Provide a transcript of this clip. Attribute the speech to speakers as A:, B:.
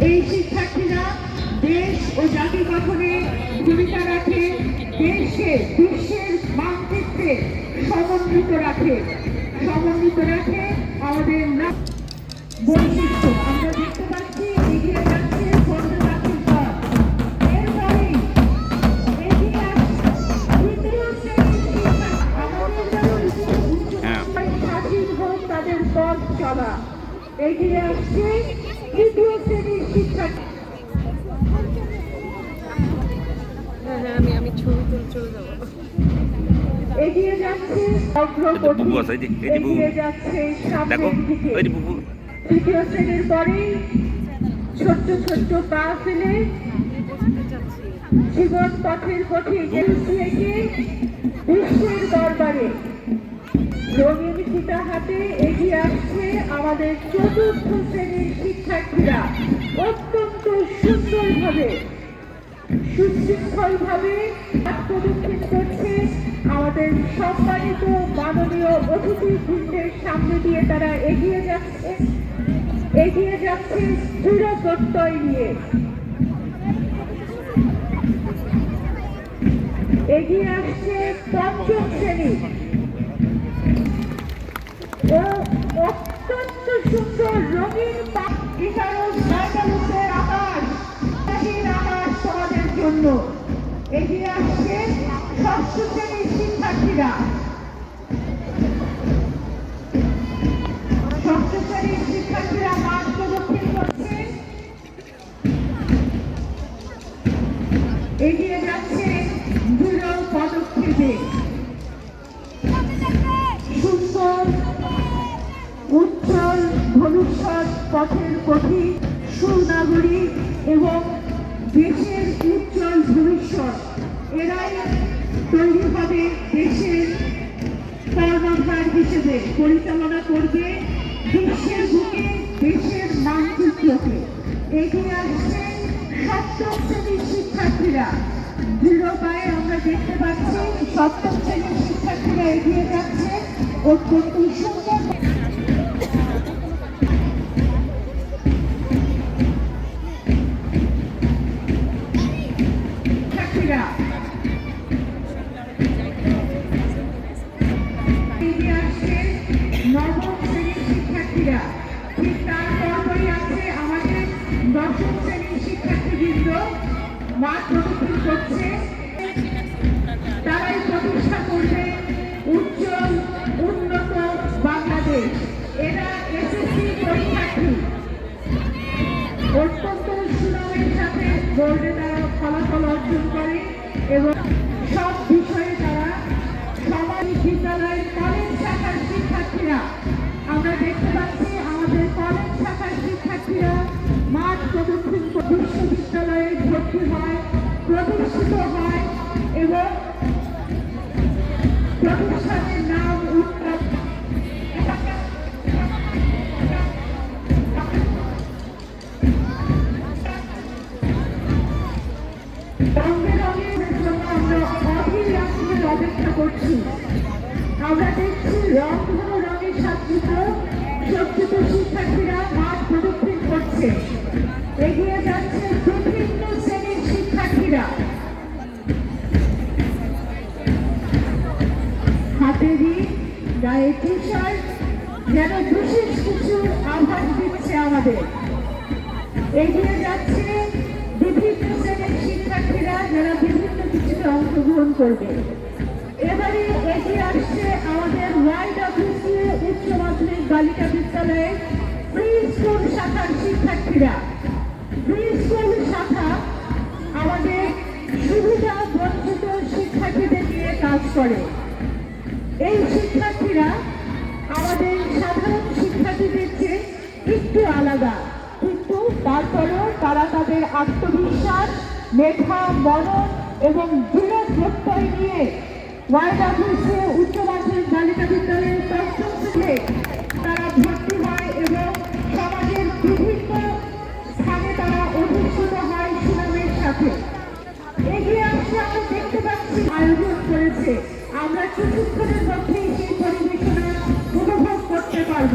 A: এই শিক্ষার্থীরা দেশ ও জাতি গঠনে ভূমিকা রাখে দেশকে বিশ্বের মানচিত্রে সমন্বিত রাখে। সমন্বিত রাখে আমাদের না বৈশিষ্ট্য। আমরা দেখতে পাচ্ছি এগিয়ে যাচ্ছে আমাদের
B: হ্যাঁ।
A: তাদের পথ চলা। এগিয়ে আসছে
B: বুবু আছে, এই যে- বুবু। দেখো ওই যে বুবু।
A: তৃতীয় শ্রেণির ছোট্ট ছোট্ট পা ফেলে জীবন পথের পথে এগিয়ে বিশ্বের দরবারে। রঙিন ফিতা হাতে এগিয়ে আসছে আমাদের চতুর্থ শ্রেণির শিক্ষার্থীরা। অত্যন্ত সুন্দরভাবে সুশৃঙ্খলভাবে পদক্ষেপ করছে। আমাদের সম্মানিত মাননীয় অতিথি বৃন্দের সামনে দিয়ে তারা এগিয়ে যাচ্ছে। এগিয়ে যাচ্ছে দৃঢ় প্রত্যয় নিয়ে। এগিয়ে আসছে পঞ্চম শ্রেণি। ও অত্যন্ত সুন্দর রঙিন বিকারক জন্য এগিয়ে আসছে ষষ্ঠ শ্রেণির শিক্ষার্থীরা যাচ্ছে দৃঢ় পদক্ষেপে। সুন্দর, উজ্জ্বল ভবিষ্যৎ পথের পথিক সুনাগরিক এবং তৈরি হবে দেশের কর্মধার হিসেবে পরিচালনা করবে বিশ্বের বুকে, দেশের মানচিত্রকে। এগিয়ে আসছে সপ্তম শ্রেণির শিক্ষার্থীরা। দৃঢ় পায়ে আমরা দেখতে পাচ্ছি সপ্তম শ্রেণির শিক্ষার্থীরা এগিয়ে যাচ্ছে। অত্যন্ত সুন্দর শিক্ষার্থীরা। প্রদক্ষিণ করছে প্রতিষ্ঠা উন্নত বাংলাদেশ এসএসসি বোর্ডে তারা অর্জন করে এবং সব বিষয়ে তারা কলেজ শাখার আমরা দেখতে পাচ্ছি আমাদের কলেজ শাখার শিক্ষার্থীরা অপেক্ষা করছি। আমরা দেখছি রং রঙের সাজ্জিত শিক্ষার্থীরা মাঠ প্রদক্ষিণ করছে। এগিয়ে যাচ্ছে বিভিন্ন শ্রেণির শিক্ষার্থীরা। গায়ে টি যেন বিশেষ কিছু আভাস দিচ্ছে আমাদের। এগিয়ে যাচ্ছে বিভিন্ন শ্রেণির শিক্ষার্থীরা, যারা বিভিন্ন কিছুতে অংশগ্রহণ করবে। কাজ করে এই শিক্ষার্থীরা আমাদের সাধারণ শিক্ষার্থীদের চেয়ে একটু আলাদা। কিন্তু তারপরেও তারা তাদের আত্মবিশ্বাস, মেধা, মনন এবং দৃঢ় প্রত্যয় নিয়ে ওয়াইডাব্লিউসি উচ্চ মাধ্যমিক বালিকা বিদ্যালয়ের পঞ্চম থেকে তারা ভর্তি হয় এবং সমাজের বিভিন্ন স্থানে তারা অধিষ্ঠিত হয় সুনামের সাথে। এগিয়ে আমরা করেছে। আমরা কিছুক্ষণের মধ্যেই সেই পরিবেশনা উপভোগ করতে পারব।